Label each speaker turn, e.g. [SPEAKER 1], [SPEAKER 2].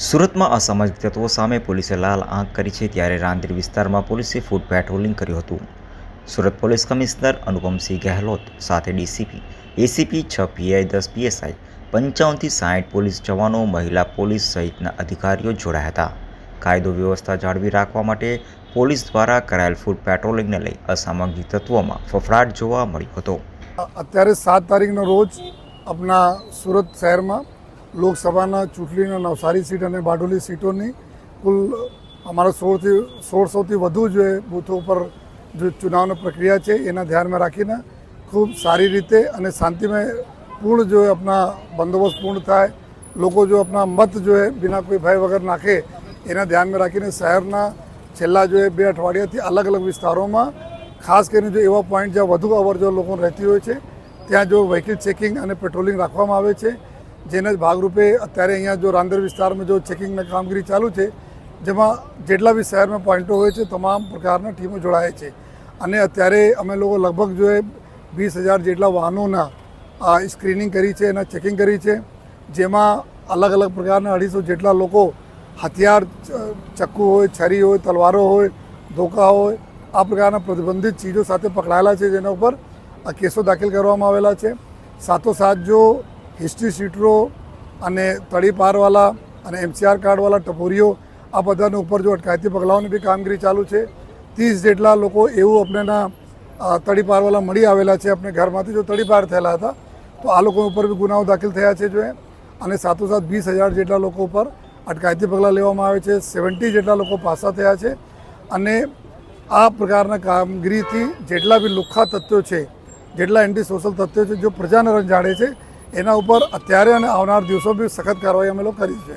[SPEAKER 1] સુરતમાં અસામાજિક તત્વો સામે પોલીસે લાલ આંખ કરી છે ત્યારે રાંદેર વિસ્તારમાં પોલીસે ફૂટ પેટ્રોલિંગ કર્યું હતું. સુરત પોલીસ કમિશનર અનુપમસિંહ ગહેલોત સાથે ડીસીપી, એસીપી છ પીઆઈ, દસ પીએસઆઈ, પંચાવનથી સાઠ પોલીસ જવાનો, મહિલા પોલીસ સહિતના અધિકારીઓ જોડાયા હતા. કાયદો વ્યવસ્થા જાળવી રાખવા માટે પોલીસ દ્વારા કરાયેલ ફૂડ પેટ્રોલિંગને લઈ અસામાજિક તત્વોમાં ફફડાટ જોવા મળ્યો હતો.
[SPEAKER 2] અત્યારે સાત તારીખનો રોજ આપણા સુરત શહેરમાં લોકસભાના ચૂંટણીના નવસારી સીટ અને બારડોલી સીટોની કુલ અમારા સોળથી સોળસોથી વધુ જે બૂથો ઉપર જે ચુનાવની પ્રક્રિયા છે, એના ધ્યાનમાં રાખીને ખૂબ સારી રીતે અને શાંતિમય પૂર્ણ જો આપણા બંદોબસ્ત પૂર્ણ થાય, લોકો જો આપણા મત જો એ બિના કોઈ ભય વગર નાખે, એના ધ્યાનમાં રાખીને શહેરના છેલ્લા જો બે અઠવાડિયાથી અલગ અલગ વિસ્તારોમાં, ખાસ કરીને જો એવા પોઈન્ટ જ્યાં વધુ અવર જો લોકો રહેતી હોય છે, ત્યાં જો વ્હીકલ ચેકિંગ અને પેટ્રોલિંગ રાખવામાં આવે છે જેના ભાગરૂપે અત્યારે અહીંયા જો રાંદેર વિસ્તારમાં જો ચેકિંગની કામગીરી ચાલુ છે, જેમાં જેટલા બી શહેરમાં પોઈન્ટો હોય છે, તમામ પ્રકારના ટીમો જોડાય છે. અને અત્યારે અમે લોકો લગભગ જો એ વીસ હજાર જેટલા વાહનોના આ સ્ક્રીનિંગ કરી છે, એના ચેકિંગ કરી છે, જેમાં અલગ અલગ પ્રકારના અઢીસો જેટલા લોકો હથિયાર ચક્કુ હોય, છરી હોય, તલવારો હોય, ધોકા હોય, આ પ્રકારના પ્રતિબંધિત ચીજો સાથે પકડાયેલા છે, જેના ઉપર આ કેસો દાખલ કરવામાં આવેલા છે. સાથોસાથ જો હિસ્ટ્રી શીટરો અને તડીપારવાલા અને એમસીઆર કાર્ડવાળા ટપોરીઓ આ બધાને ઉપર જો અટકાયતી પગલાઓની બી કામગીરી ચાલુ છે. ત્રીસ જેટલા લોકો એવું આપણેના તડીપારવાળા મળી આવેલા છે આપણે ઘરમાંથી જો તળીપાર થયેલા હતા, તો આ લોકો ઉપર બી ગુનાઓ દાખલ થયા છે જો અને સાથોસાથ વીસ હજાર જેટલા લોકો ઉપર અટકાયતી પગલાં લેવામાં આવે છે. સેવન્ટી જેટલા લોકો પાસા થયા છે. અને આ પ્રકારના કામગીરીથી જેટલા બી લુખ્ખા તત્વો છે, જેટલા એન્ટી સોશિયલ તત્વો છે, જો પ્રજાને રંજાડે છે એના ઉપર અત્યારે અને આવનાર દિવસો બી સખત કાર્યવાહી અમે લોકો કરી છે.